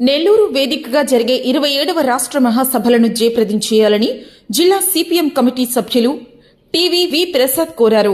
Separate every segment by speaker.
Speaker 1: నెల్లూరు వేదికగా జరిగే ఇరవై ఏడవ రాష్ట్ర మహాసభలను జయప్రదం చేయాలని జిల్లా సిపిఎం కమిటీ సభ్యులు టీవీ వి ప్రసాద్ కోరారు.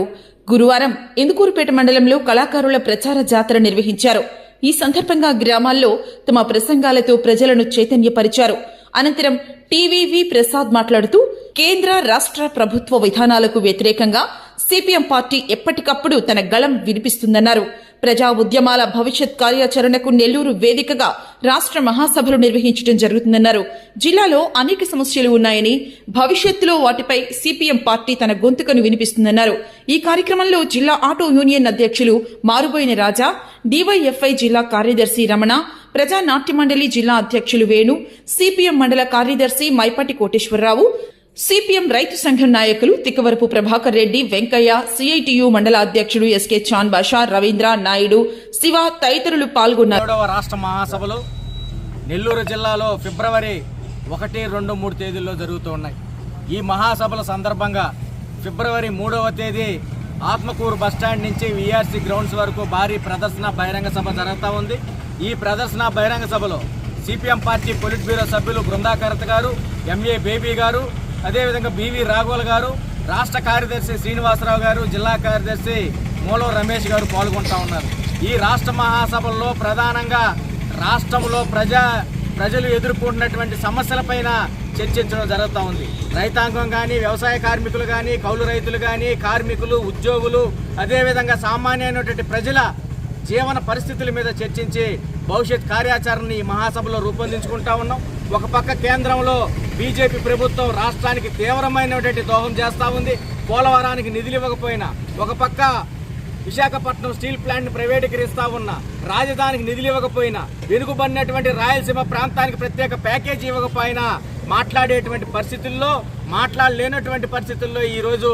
Speaker 1: గురువారం ఇందుకూరుపేట మండలంలో కళాకారుల ప్రచార జాతర నిర్వహించారు. ఈ సందర్భంగా గ్రామాల్లో తమ ప్రసంగాలతో ప్రజలను చైతన్యపరిచారు. అనంతరం టీవీవి ప్రసాద్ మాట్లాడుతూ కేంద్ర రాష్ట్ర ప్రభుత్వ విధానాలకు వ్యతిరేకంగా సిపిఎం పార్టీ ఎప్పటికప్పుడు తన గళం వినిపిస్తుందన్నారు. ప్రజా ఉద్యమాల భవిష్యత్ కార్యాచరణకు నెల్లూరు వేదికగా రాష్ట్ర మహాసభలు నిర్వహించడం జరుగుతుందన్నారు. జిల్లాలో అనేక సమస్యలు ఉన్నాయని భవిష్యత్తులో వాటిపై సిపిఎం పార్టీ తన గొంతుకను వినిపిస్తుందన్నారు. ఈ కార్యక్రమంలో జిల్లా ఆటో యూనియన్ అధ్యక్షులు మారుబోయిన రాజా డివైఎఫ్ఐ జిల్లా కార్యదర్శి రమణ ప్రజా నాట్య మండలి జిల్లా అధ్యక్షులు వేణు సిపిఎం మండల కార్యదర్శి మైపాటి కోటేశ్వరరావు సిపిఎం రైతు సంఘం నాయకులు తిక్కవరపు ప్రభాకర్ రెడ్డి వెంకయ్య సిఐటియు మండల అధ్యక్షుడు ఎస్కే చాన్ బాషా రవీంద్ర నాయుడు శివ తదితరులు పాల్గొన్నారు.
Speaker 2: రాష్ట్ర మహాసభలు నెల్లూరు జిల్లాలో ఫిబ్రవరి ఒకటి రెండు మూడు తేదీల్లో జరుగుతూ ఉన్నాయి. ఈ మహాసభల సందర్భంగా ఫిబ్రవరి మూడవ తేదీ ఆత్మకూరు బస్టాండ్ నుంచి విఆర్సీ గ్రౌండ్స్ వరకు భారీ ప్రదర్శన బహిరంగ సభ జరుగుతూ ఉంది. ఈ ప్రదర్శన బహిరంగ సభలో సిపిఎం పార్టీ పొలిట్ బ్యూరో సభ్యులు బృందాకరత్ గారు ఎంఏ బేబీ గారు అదేవిధంగా బివి రాఘవల్ గారు రాష్ట్ర కార్యదర్శి శ్రీనివాసరావు గారు జిల్లా కార్యదర్శి మూలం రమేష్ గారు పాల్గొంటా ఉన్నారు. ఈ రాష్ట్ర మహాసభల్లో ప్రధానంగా రాష్ట్రంలో ప్రజా ప్రజలు ఎదుర్కొంటున్నటువంటి సమస్యలపైన చర్చించడం జరుగుతూ ఉంది. రైతాంగం కానీ వ్యవసాయ కార్మికులు కానీ కౌలు రైతులు కానీ కార్మికులు ఉద్యోగులు అదేవిధంగా సామాన్యమైనటువంటి ప్రజల జీవన పరిస్థితుల మీద చర్చించి భవిష్యత్ కార్యాచరణని ఈ మహాసభలో రూపొందించుకుంటా ఉన్నాం. ఒక పక్క కేంద్రంలో బీజేపీ ప్రభుత్వం రాష్ట్రానికి తీవ్రమైనటువంటి దోహం చేస్తూ ఉంది. పోలవరానికి నిధులు ఇవ్వకపోయినా ఒక పక్క విశాఖపట్నం స్టీల్ ప్లాంట్ని ప్రైవేటీకరిస్తా ఉన్నా రాజధానికి నిధులు ఇవ్వకపోయినా వెనుకబడినటువంటి రాయలసీమ ప్రాంతానికి ప్రత్యేక ప్యాకేజీ ఇవ్వకపోయినా మాట్లాడేటువంటి పరిస్థితుల్లో మాట్లాడలేనటువంటి పరిస్థితుల్లో ఈరోజు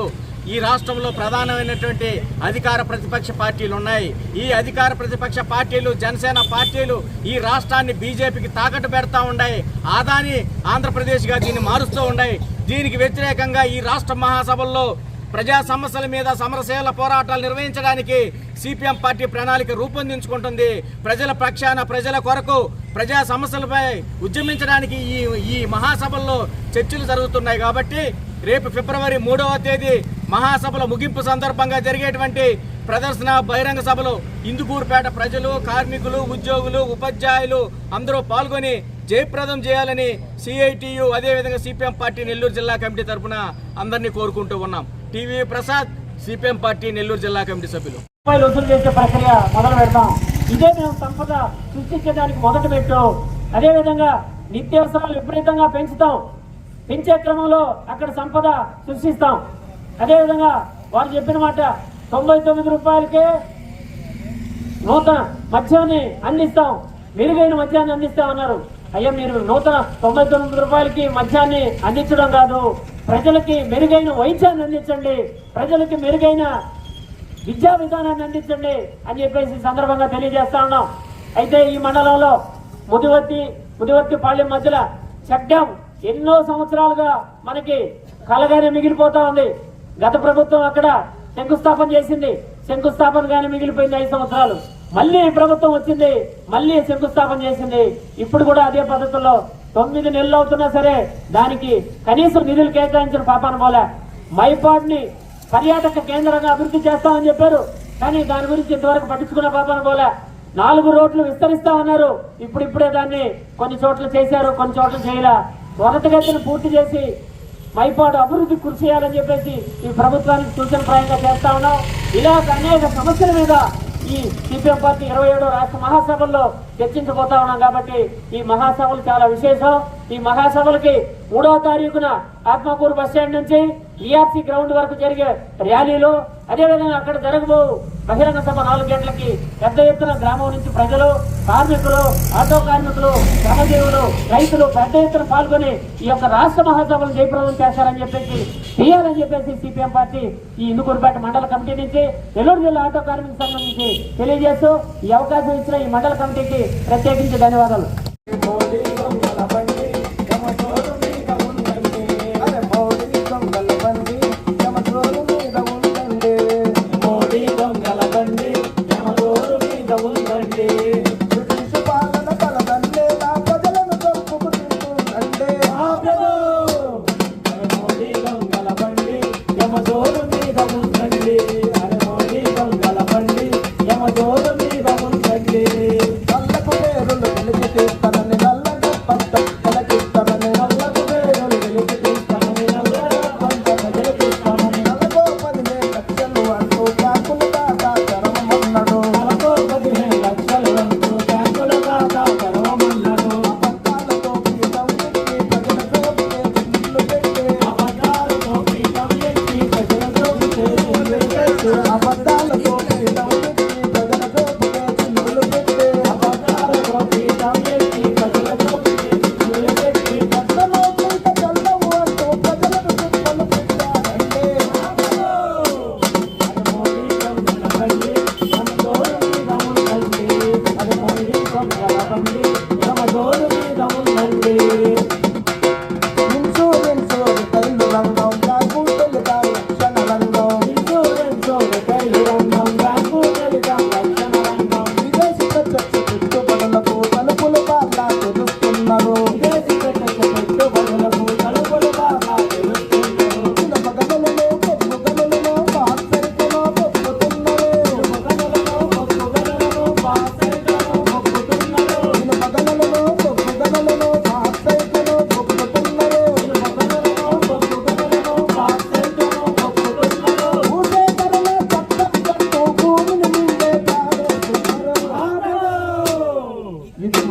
Speaker 2: ఈ రాష్ట్రంలో ప్రధానమైనటువంటి అధికార ప్రతిపక్ష పార్టీలు ఉన్నాయి. ఈ అధికార ప్రతిపక్ష పార్టీలు జనసేన పార్టీలు ఈ రాష్ట్రాన్ని బీజేపీకి తాకట్టు పెడతా ఉన్నాయి. ఆదాని ఆంధ్రప్రదేశ్గా దీన్ని మారుస్తూ ఉన్నాయి. దీనికి వ్యతిరేకంగా ఈ రాష్ట్ర మహాసభల్లో ప్రజా సమస్యల మీద సమరశీల పోరాటాలు నిర్వహించడానికి సిపిఎం పార్టీ ప్రణాళిక రూపొందించుకుంటుంది. ప్రజల పక్షాన ప్రజల కొరకు ప్రజా సమస్యలపై ఉద్యమించడానికి ఈ ఈ మహాసభల్లో చర్చలు జరుగుతున్నాయి కాబట్టి రేపు ఫిబ్రవరి మూడవ తేదీ మహాసభల ముగింపు సందర్భంగా జరిగేటువంటి ప్రదర్శన బహిరంగ సభలో ఇందుకూరుపేట ప్రజలు కార్మికులు ఉద్యోగులు ఉపాధ్యాయులు అందరూ పాల్గొని జయప్రదం చేయాలని సిఐటియు అదేవిధంగా సిపిఎం పార్టీ నెల్లూరు జిల్లా కమిటీ తరఫున అందరినీ కోరుకుంటూ ఉన్నాం. TV Prasad CPM party Nellore జిల్లా కమిటీ సభ్యులు.
Speaker 3: వసూలు చేసే ప్రక్రియ మొదలు పెడతాం ఇదే మేము సంపద సృష్టించడానికి మొదట పెట్టాం. అదేవిధంగా నిత్యావసరాలు విపరీతంగా పెంచుతాం. పెంచే క్రమంలో అక్కడ సంపద సృష్టిస్తాం. అదేవిధంగా వారు చెప్పిన మాట తొంభై తొమ్మిది రూపాయలకే నూతన మద్యాన్ని అందిస్తాం. మెరుగైన మద్యాన్ని అందిస్తామన్నారు. అయ్యా మీరు నూతన తొంభై తొమ్మిది రూపాయలకి మద్యాన్ని అందించడం కాదు. ప్రజలకి మెరుగైన వైద్యాన్ని అందించండి. ప్రజలకి మెరుగైన విద్యా విధానాన్ని అందించండి అని చెప్పేసి సందర్భంగా తెలియజేస్తా ఉన్నాం. అయితే ఈ మండలంలో ముదివర్తి ముదివర్తి పాళ్యం మధ్యలో చట్టం ఎన్నో సంవత్సరాలుగా మనకి కలగానే మిగిలిపోతా ఉంది. గత ప్రభుత్వం అక్కడ శంకుస్థాపన చేసింది. శంకుస్థాపన గానే మిగిలిపోయింది ఐదు సంవత్సరాలు. మళ్ళీ ప్రభుత్వం వచ్చింది. మళ్ళీ శంకుస్థాపన చేసింది. ఇప్పుడు కూడా అదే పద్ధతిలో తొమ్మిది నెలలు అవుతున్నా సరే దానికి కనీసం నిధులు కేటాయించిన పాపాన పోలే. మైపాడ్ని పర్యాటక కేంద్రంగా అభివృద్ధి చేస్తామని చెప్పారు. కానీ దాని గురించి ఇంతవరకు పట్టించుకున్న పాపాన పోలే. నాలుగు రోడ్లు విస్తరిస్తామన్నారు. ఇప్పుడిప్పుడే దాన్ని కొన్ని చోట్ల చేశారు కొన్ని చోట్ల చేయలే. త్వరతగతిని పూర్తి చేసి మైపాడు అభివృద్ధి కృషి చేయాలని చెప్పేసి ఈ ప్రభుత్వానికి సూచన ప్రాయంగా చేస్తా ఉన్నాం. ఇలా అనేక సమస్యల మీద ఈ సిపిఎం పార్టీ ఇరవై ఏడో రాష్ట్ర మహాసభల్లో చర్చించబోతా ఉన్నాం కాబట్టి ఈ మహాసభలు చాలా విశేషం. ఈ మహాసభలకి మూడవ తారీఖున ఆత్మకూరు బస్ స్టాండ్ నుంచి ఈఆర్సీ గ్రౌండ్ వరకు జరిగే ర్యాలీలో అదేవిధంగా అక్కడ జరగబో బహిరంగ సభ నాలుగు గంటలకి పెద్ద ఎత్తున గ్రామం నుంచి ప్రజలు కార్మికులు ఆటో కార్మికులు శ్రమజీవులు రైతులు పెద్ద ఎత్తున పాల్గొని ఈ యొక్క రాష్ట్ర మహాసభలు జయప్రదం చేశారని చెప్పేసి చేయాలని చెప్పేసి సిపిఎం పార్టీ ఈ ఇందుకూరుపేట మండల కమిటీ నుంచి నెల్లూరు జిల్లా ఆటో కార్మిక సంఘం నుంచి తెలియజేస్తూ ఈ అవకాశం ఇచ్చిన ఈ మండల కమిటీకి ప్రత్యేకించి ధన్యవాదాలు.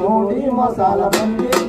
Speaker 4: నోటి మసాలా బండి